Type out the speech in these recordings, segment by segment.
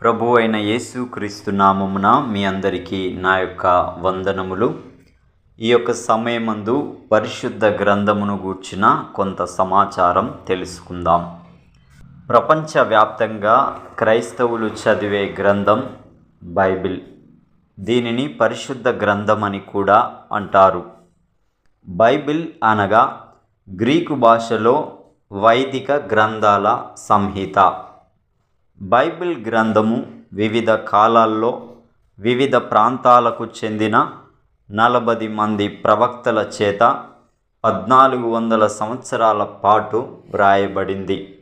ప్రభు అయిన యేసు క్రీస్తు నామమున మీ అందరికీ నా యొక్క వందనములు. ఈ యొక్క సమయమందు పరిశుద్ధ గ్రంథమును గూర్చిన కొంత సమాచారం తెలుసుకుందాం. ప్రపంచవ్యాప్తంగా క్రైస్తవులు చదివే గ్రంథం బైబిల్. దీనిని పరిశుద్ధ గ్రంథం అని కూడా అంటారు. బైబిల్ అనగా గ్రీకు భాషలో వైదిక గ్రంథాల సంహిత. బైబిల్ గ్రంథము వివిధ కాలాల్లో వివిధ ప్రాంతాలకు చెందిన నలభై మంది ప్రవక్తల చేత పద్నాలుగు వందల సంవత్సరాల పాటు వ్రాయబడింది.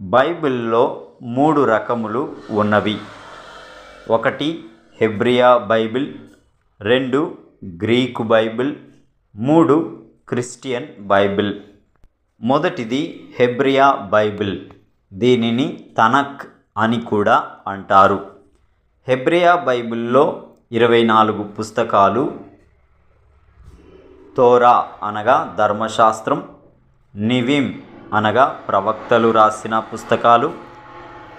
బైబిల్లో మూడు రకములు ఉన్నవి. ఒకటి హెబ్రియా బైబిల్ రెండు గ్రీకు బైబిల్ మూడు క్రిస్టియన్ బైబిల్. మొదటిది హెబ్రియా బైబిల్. దీనిని తనక్ అని కూడా అంటారు. హెబ్రియా బైబిల్లో ఇరవై నాలుగు పుస్తకాలు తోరా అనగా ధర్మశాస్త్రం నివిమ్ అనగా ప్రవక్తలు రాసిన పుస్తకాలు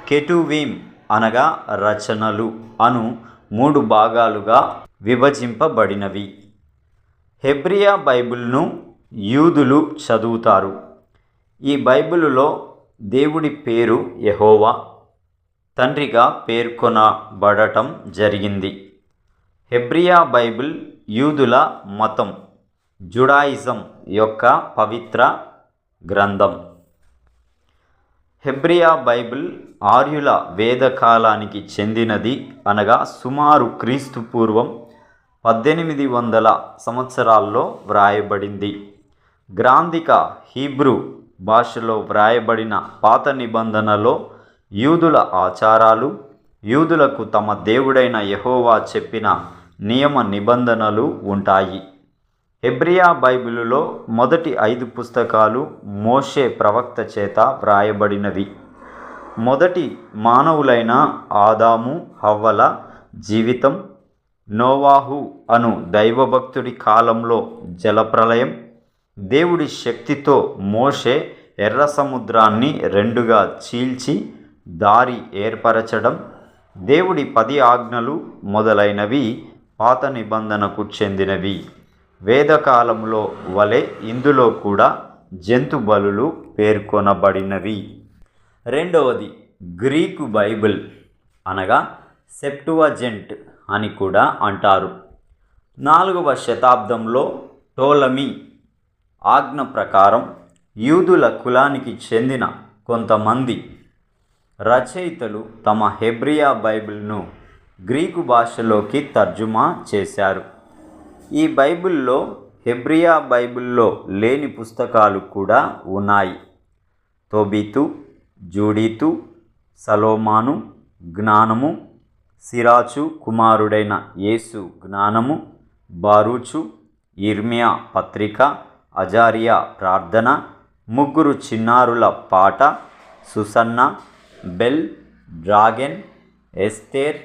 కెటువీమ్ అనగా రచనలు అను మూడు భాగాలుగా విభజింపబడినవి. హెబ్రియా బైబిల్ను యూదులు చదువుతారు. ఈ బైబిలులో దేవుడి పేరు యహోవా. తండ్రిగా పేర్కొనబడటం జరిగింది. హెబ్రియా బైబిల్ యూదుల మతం. జుడాయిజం యొక్క పవిత్ర గ్రంథం. హెబ్రియా బైబిల్ ఆర్యుల వేదకాలానికి చెందినది అనగా సుమారు క్రీస్తు పూర్వం పద్దెనిమిది వందల సంవత్సరాల్లో వ్రాయబడింది. గ్రాంధిక హీబ్రూ భాషలో వ్రాయబడిన పాత నిబంధనలో యూదుల ఆచారాలు యూదులకు తమ దేవుడైన యహోవా చెప్పిన నియమ నిబంధనలు ఉంటాయి. హెబ్రియా బైబిలులో మొదటి ఐదు పుస్తకాలు మోషే ప్రవక్త చేత వ్రాయబడినవి. మొదటి మానవులైన ఆదాము హవ్వల జీవితం నోవాహు అను దైవభక్తుడి కాలంలో జలప్రలయం దేవుడి శక్తితో మోషే ఎర్ర సముద్రాన్ని రెండుగా చీల్చి దారి ఏర్పరచడం దేవుడి పది ఆజ్ఞలు మొదలైనవి పాత నిబంధనకు చెందినవి. వేదకాలంలో వలె ఇందులో కూడా జంతు బలులు పేర్కొనబడినవి. రెండవది గ్రీకు బైబిల్ అనగా సెప్టువజెంట్ అని కూడా అంటారు. నాలుగవ శతాబ్దంలో టోలమీ ఆజ్ఞ ప్రకారం యూదుల కులానికి చెందిన కొంతమంది రచయితలు తమ హెబ్రియా బైబిల్ను గ్రీకు భాషలోకి తర్జుమా చేశారు. ఈ బైబిల్లో హెబ్రియా బైబిల్లో లేని పుస్తకాలు కూడా ఉన్నాయి. తోబీతు జూడీతు సలోమాను జ్ఞానము సిరాచు కుమారుడైన యేసు జ్ఞానము బారూచు ఇర్మియా పత్రిక అజారియా ప్రార్థన ముగ్గురు చిన్నారుల పాట సుసన్న బెల్ డ్రాగెన్ ఎస్తేర్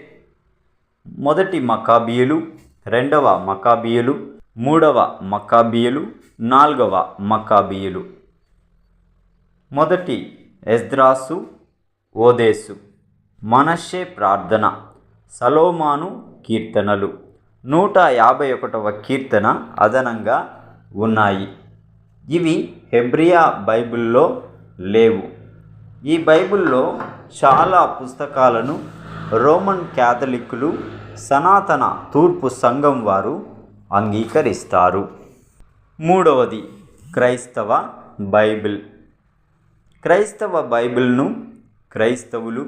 మొదటి మకాబియులు రెండవ మకాబియులు మూడవ మకాబియులు నాలుగవ మకాబియులు. మొదటి ఎస్ద్రాసు ఓదేసు. మనషే ప్రార్థన సలోమాను కీర్తనలు. నూట యాభై ఒకటవ కీర్తన అదనంగా ఉన్నాయి. ఇవి హెబ్రియా బైబిల్లో లేవు. ఈ బైబిల్లో చాలా పుస్తకాలను రోమన్ క్యాథలిక్కులు సనాతన తూర్పు సంఘం వారు అంగీకరిస్తారు. మూడవది క్రైస్తవ బైబిల్. క్రైస్తవ బైబిల్ను క్రైస్తవులు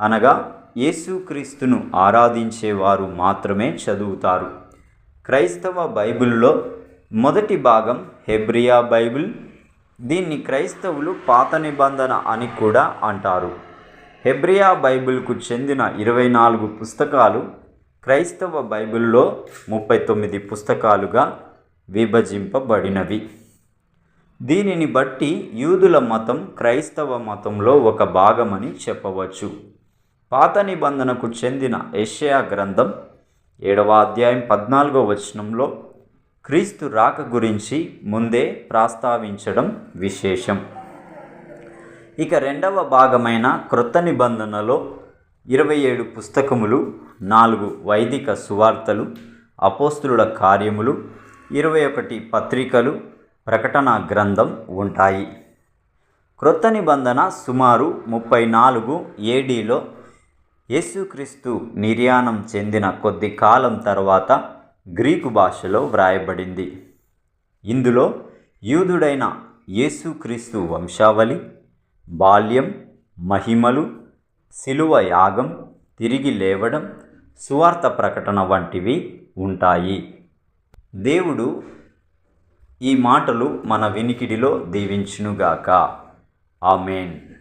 అనగా యేసుక్రీస్తును ఆరాధించేవారు మాత్రమే చదువుతారు. క్రైస్తవ బైబిల్లో మొదటి భాగం హెబ్రియా బైబిల్. దీన్ని క్రైస్తవులు పాత నిబంధన అని కూడా అంటారు. హెబ్రియా బైబిల్కు చెందిన ఇరవై నాలుగు పుస్తకాలు క్రైస్తవ బైబిల్లో ముప్పై తొమ్మిది పుస్తకాలుగా విభజింపబడినవి. దీనిని బట్టి యూదుల మతం క్రైస్తవ మతంలో ఒక భాగమని చెప్పవచ్చు. పాత నిబంధనకు చెందిన ఏషియా గ్రంథం ఏడవ అధ్యాయం పద్నాలుగో వచనంలో క్రీస్తు రాక గురించి ముందే ప్రస్తావించడం విశేషం. ఇక రెండవ భాగమైన క్రొత్త నిబంధనలో ఇరవై ఏడు పుస్తకములు నాలుగు వైదిక సువార్తలు అపోస్తులుల కార్యములు ఇరవై ఒకటి పత్రికలు ప్రకటన గ్రంథం ఉంటాయి. క్రొత్త నిబంధన సుమారు ముప్పై నాలుగు ఏడీలో యేసుక్రీస్తు నిర్యాణం చెందిన కొద్ది కాలం తర్వాత గ్రీకు భాషలో వ్రాయబడింది. ఇందులో యూదుడైన యేసుక్రీస్తు వంశావళి బాల్యం మహిమలు శిలువ యాగం తిరిగి లేవడం సువార్త ప్రకటన వంటివి ఉంటాయి. దేవుడు ఈ మాటలు మన వినికిడిలో దీవించునుగాక. ఆమెన్.